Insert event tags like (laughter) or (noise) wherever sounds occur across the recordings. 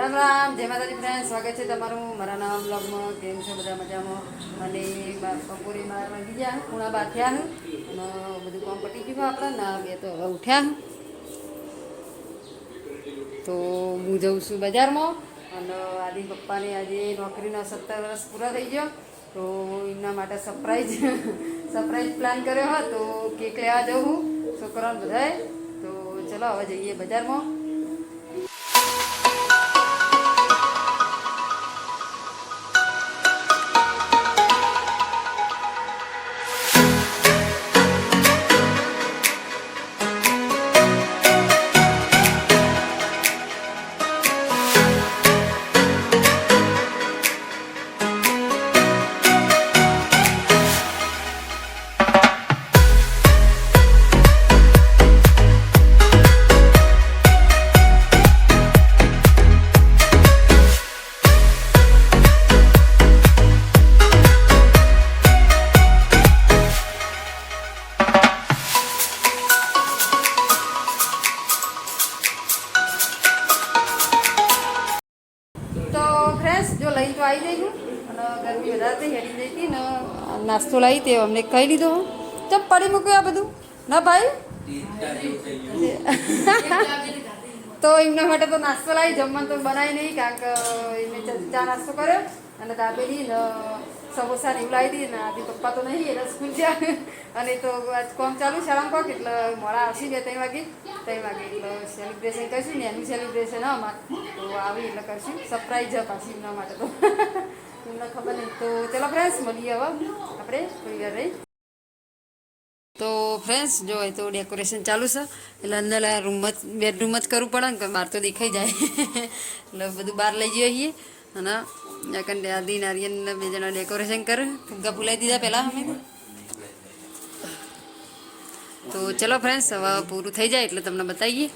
રામ રામ, જય માતાજી ફ્રેન્ડ સ્વાગત છે તમારું મારા નામ બ્લોગમાં કેમ છો બધા મજામાં? અને બપોરે મારા વાગી ગયા, પૂણા થયા હું. અને બધું કામ પટી ગયું આપણે, ના બે તો હવે ઉઠ્યા તો હું જઉં છું બજારમાં. અને આદિ પપ્પાને આજે નોકરીના સત્તર વર્ષ પૂરા થઈ ગયો. તો એમના માટે સરપ્રાઈઝ સરપ્રાઈઝ પ્લાન કર્યો હતો તો કેક લેવા જવું છોકરાઓને બધાએ. તો ચલો હવે જઈએ બજારમાં. ફ્રેન્ડ્સ જો લઈ તો આવી જઈ હું અને ગરમી વધારે થઈ, હેડી જઈ હતી ને નાસ્તો લાવી તે અમને કહી લીધો ચમ પડી મૂક્યું આ બધું. ના ભાઈ? તો એમના માટે તો નાસ્તો લાવી, જમવાનું તો બનાવી નહીં, કારણ કે એમને ચા નાસ્તો કર્યો. અને દાબેલી ને સમોસા ને એવું લાવી દીધી ને આજે પપ્પા તો નહીં એટલે સ્કૂલ જ્યાં અને તો આજ કોમ ચાલુ શાળામાં કોક, એટલે મોડા આવશે બે, ત્રણ વાગે. ત્રણ વાગે એટલે સેલિબ્રેશન કરશું ને એનું સેલિબ્રેશન અમાર. તો આવી એટલે કરશું. સરપ્રાઈઝ પાછી એમના માટે તો. (laughs) તમને ખબર નહીં. તો ચલો ફ્રેન્ડ્સ મળીએ હવે. આપણે થોડી વાર રહી. તો ફ્રેન્ડ્સ જો એ તો ડેકોરેશન ચાલુ છે. એટલે અંદર રૂમ જ બેડરૂમ જ કરવું પડે ને બહાર તો દેખાઈ જાય. (laughs) એટલે બધું બહાર લઈ જઈએ અને કંડે આદિ નારિયન બે જણા ડેકોરેશન કરે. ફુગ્ગા ફૂલાઈ દીધા પહેલાં અમે તો ચલો ફ્રેન્ડ્સ હવે પૂરું થઈ જાય એટલે તમને બતાવીએ.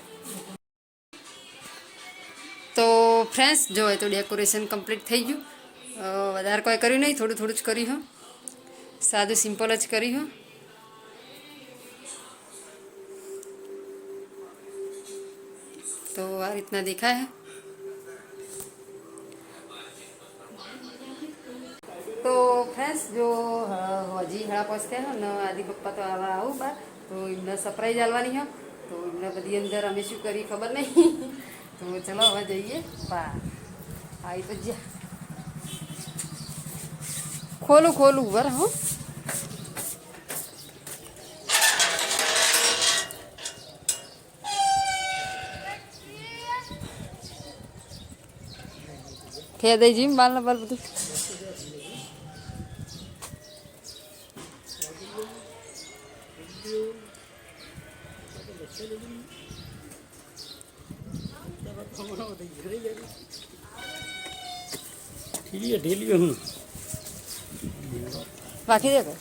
તો ફ્રેન્ડ્સ જો એ તો ડેકોરેશન કમ્પ્લીટ થઈ ગયું. વધારે કોઈ કર્યું નહીં, થોડું થોડું જ કર્યું, હો. સાદું સિમ્પલ જ કર્યું, હો. તો આ રીતના દેખાય તો ફ્રેન્ડ્સ જો હજી હળા પહોંચતા હો, ને, આદિ પપ્પા તો આવા આવું, બા. તો એમને સરપ્રાઈઝ આલવાની હો તો એમને બધી અંદર અમે શું કરી ખબર નહીં તો ચલો હવે જઈએ બા આવી તો જ્યાં ખોલું ખોલું બરાબર હો ખેદાઈ જીમ બાલ બાલ બધું ઢીલીએ ઢીલીએ હું રાખી દે કે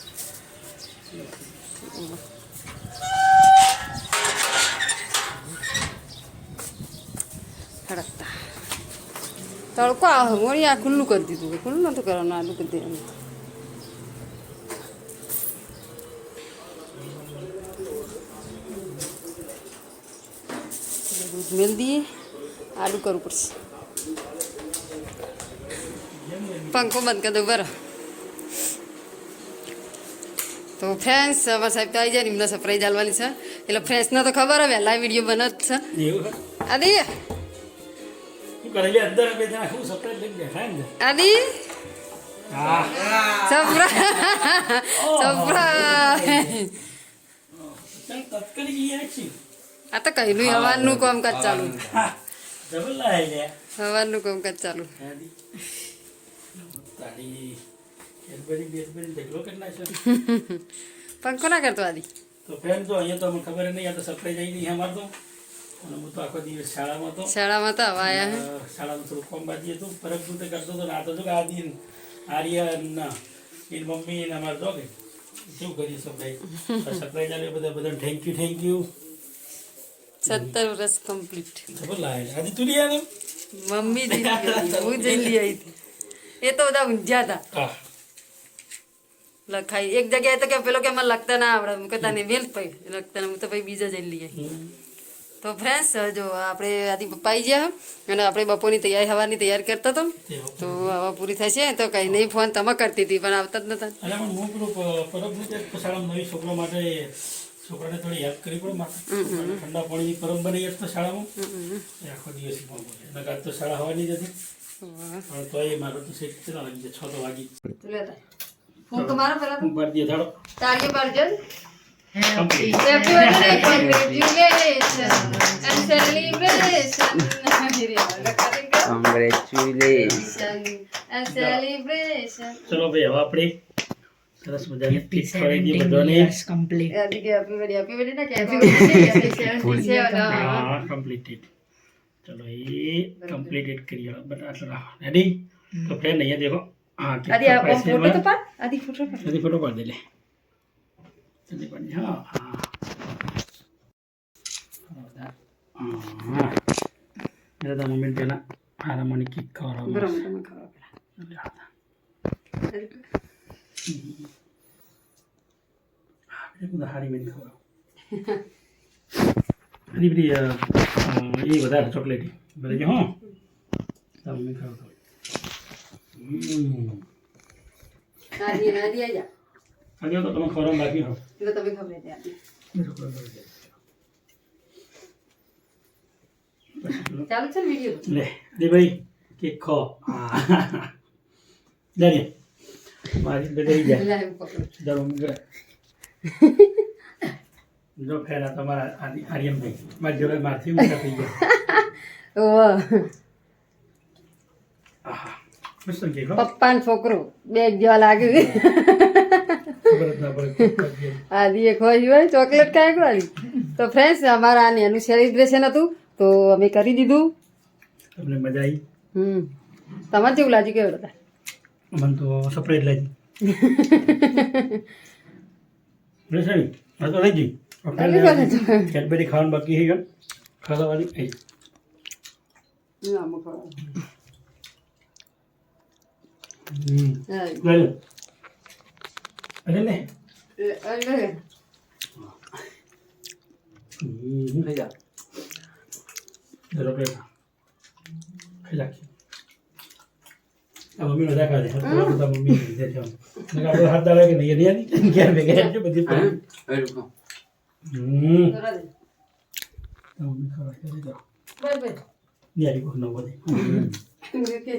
હડકતા તડકો આ હમણાં આ ખુલ્લું કરી દીધું ખુલ્લું નતું કરવાનું આલુ કરવું પડશે પંખો બંધ કરી દઉં બરાબર તો ફ્રેન્ડ્સ અમારા સાહેબ તો આવી જાય એમને સરપ્રાઈઝ આલવાની છે એટલે ફ્રેન્ડ્સને તો ખબર હવે લાઈવ વીડિયો બને જ છે? આદિ આદિ આ તો કહીનું હવાનું કામકાજ ચાલુ હવારનું કામકાજ ચાલુ પંખો ના કરતો આદિ તો ફ્રેન્ડ તો અહીંયા તો અમને ખબર નહીં આ તો સરપ્રાઈઝ આવી નહીં અમાર તો અને હું તો આખો દિવસ શાળામાં તો શાળામાં તો આયા હે શાળામાં થોડું કોમ બાજી હતું પરબ તો કરતો હતો ને આ તો જો આ દિન આર્ય ના એની મમ્મી ને અમારે કે શું કરીએ સરપ્રાઈઝ સરપ્રાઈઝ આવે બધા બધા થેન્ક યુ થેન્ક યુ સત્તર વર્ષ કમ્પ્લીટ મમ્મી જલ્દી હું જલ્દી આવી હતી. એ તો બધા ઊંઝ્યા હતા. લખાય લખાઈ. એક જગ્યાએ તો કે પેલો કે મને લખતા ના આવડે. હું કહેતા નહીં વેલ પઈ લખતા હું તો ભાઈ બીજા જઈ લઈ આવી તો ફ્રેન્ડ્સ જો આપણે આદિ પપ્પા આવી ગયા અને આપણે બપોરની તૈયારી હવાની તૈયારી કરતા હતો તો હવે પૂરી થશે તો કંઈ નહીં ફોન તમે કરતી હતી પણ આવતા જ નતા. છોકરાને થોડી હેલ્પ કરી પણ મારે. ઠંડા પાણીની પરબ બનાવી તો શાળામાં. આખો દિવસ પણ બોલે નકર તો શાળા હોવાની જ હતી. પણ તો એ મારો તો સેટ કેટલા વાગી છ? તો વાગી ફોન તો મારો પેલા. હું પાડી દે થાળો તાળી પાડજો happy birthday congratulation and celebration Congratulations. And celebration ચલો ભાઈ હવે આપણે સરસ મજાની ટીપ કરી દઈએ બધાને complete. Happy birthday happy birthday ના હેપી બર્થડે હા કમ્પ્લીટેડ ચલો એ કમ્પ્લીટેડ કરી બધા રેડી તો ફ્રેન્ડ અહીંયા દેખો હા આદિ આ ફોટો તો પાડ આદિ ફોટો પાડ જલ્દી ફોટો પાડ દે લે જલ્દી પાડ હા હા એટલે તો મમ્મી પેલા હારા મને કેક ખવડાવવા ગરમ તમે ખાવા પેલા હારી બધી અ, એ વધારે ચોકલેટી જો હો તો મમ્મી ખવડાવ હમ આદિ અને આદિ આજા. આજે તો તમે ખવડાવવા બાકી હો તમે ખબર ચાલુ છે વિડિયો લે દે ભાઈ કેક ખો હા. (laughs) દે. મારી બેટી જાય. ઘરે જો ફેરા તમારા આર્ય- આર્યનભાઈ. મારી જોડે મારથી ઊંચા થઈ ગયા. પપ્પા છોકરો. બે જેવા લાગે ખબર જ ના પડે કેક કાપીએ. આદિ એ ખોઈ હોય ચોકલેટ કાંઈક વાળી તો ફ્રેન્ડ્સ અમારા આ એનું સેલિબ્રેશન હતું. તો અમે કરી દીધું. તમને મજા આવી? હમ. તમારે જેવું લાગ્યું કેવું હતા મને તો સરપ્રાઈઝ લાગી. (laughs) રેસણી હા તો લઈ જઈ? કેડબરી ખાવાનું બાકી છે ખાવાવાળી એ. હમ, અમુક વાર. હમ હા, લઈ લો અરે ને એ, અરે, હમ ચલો પ્લેટ ખાઈ નાખીએ આ મમ્મી બધા ખાધે આ બધા મમ્મી લીધે છે આપણે હાથ દાડે કે નહીં નહીં ક્યાં ભેગા છે બધી. હમ દે. મમ્મી ખાવા કરી દો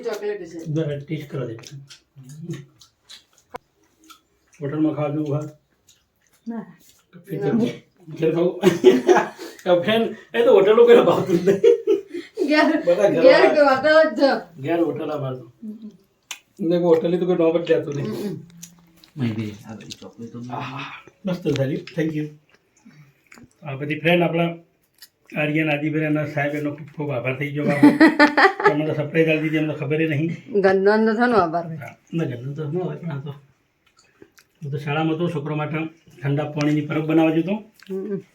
ચોકલેટ છે. ટેસ્ટ દે. હોટલમાં જેવું હા ના. ફેન (laughs) એ તો હોટલો કોઈ ભાવતું નહીં ઘેર ઘેર કે વાતો જ છે. ઘેર હોટલ અમારતું ને હોટલે તો કોઈ નોબત જતું નહીં. આહા, મસ્ત થયું. થેન્ક યુ આ બધી ફ્રેન્ડ આપણા આર્યન આદિભાઈ અને સાહેબ એનો ખૂબ ખૂબ આભાર થઈ ગયો. (laughs) બાપુ. તમને તો સરપ્રાઈઝ આપી દીધી અમને ખબર નહીં. ગંદન તો થયો ને આભાર. ના ઘરનું તો ન હોય પણ આ તો. હું તો શાળામાં હતો છોકરો માટે ઠંડા પાણીની પરબ બનાવવા જતો.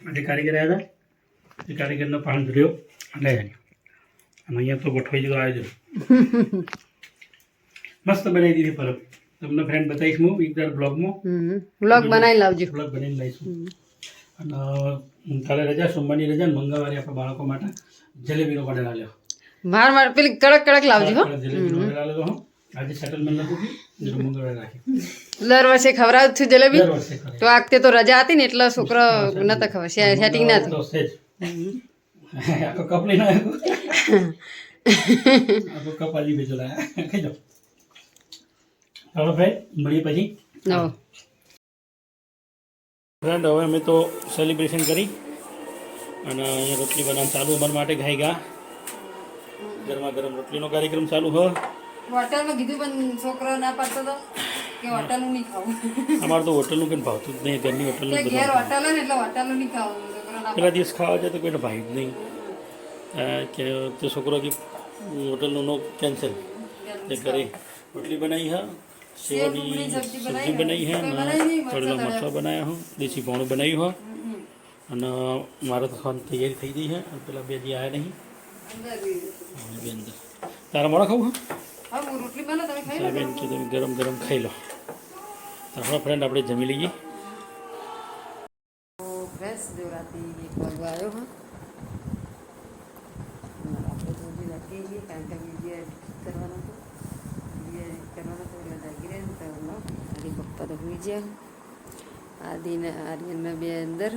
આજે કારીગર આવ્યા હતા. એ કારીગરનો પાણી ધર્યો. લઈ અને અહીંયા તો ગોઠવાઈ ગયો આવ્યો (laughs) મસ્ત બનાવી દીધી પરબ તમને ફ્રેન્ડ બતાવીશ હું એક દર બ્લોગમાં બ્લોગ બનાવી લાવજો. બ્લોગ બનાવી લઈશું અને કાલે રજા સોમવારની રજા મંગળવારે આપણા બાળકો માટે જલેબીનો ઓર્ડર આલ્યો માર માર પેલી કડક કડક લાવજો હો. આજે સેટલમેન્ટ નથી મંગળવારે રાખી. દર વર્ષે ખવડાવું છું જલેબી? તો આ વખતે તો રજા હતી ને એટલે છોકરો નતા ખબર સેટિંગ ના થયું (laughs) કપ લઈને આવ્યો. (laughs) કપ આલી ભેજો લાયા. (laughs) ખાઈ જાઓ. ચાલો ભાઈ મળીએ પછી. ફ્રેન્ડ હવે અમે તો સેલિબ્રેશન કરી અને અહીંયા રોટલી બનાવવાનું ચાલુ અમારા માટે ગાઈ ગયા. ગરમા ગરમ રોટલીનો કાર્યક્રમ ચાલુ હોય હોટલમાં કીધું પણ છોકરો ના પાડતો તો કે હોટલનું નહીં ખાવું. અમારે તો હોટલનું કંઈ ભાવતું જ નહીં ઘરની હોટલનું ઘેર હોટલ હોય ને એટલે હોટલનું નહીં ખાવું પેલા દિવસ ખાવા જાય તો કોઈને ભાઈ જ નહીં. કે તે છોકરો કે હોટલનું નો કેન્સલ તે ઘરે રોટલી બનાવી હા. सेवा સબ્જી બનાવી बनाई है અને તળેલા બનાવ્યા હું દેશી ભાણું બનાવ્યું હોય. અને મારા ખાવાની તૈયારી થઈ ગઈ છે અને પેલા બે જે આવ્યા નહીં બે તારા મોડા ખાવું હા? બેન કે તમે ગરમ ગરમ ખાઈ લો. આપણા ફ્રેન્ડ આપણે જમી લઈએ. આવ્યો હા. આપણે કારણ કે બીજી તો હોઈ ગયા આદિને આર્યનના બે અંદર.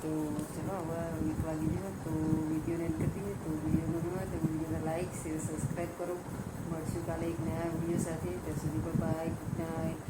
તો ચલો, હવે એક વાગી ગયો. તો વિડીયોને એડ કરી દઈએ. તો વીડિયો ગમ્યો તો વિડીયોને લાઈક શેર સબસ્ક્રાઈબ કરો. મળશું કાલે એક નયા વીડિયો સાથે. ત્યાં સુધી બાય ગુડ નાઇટ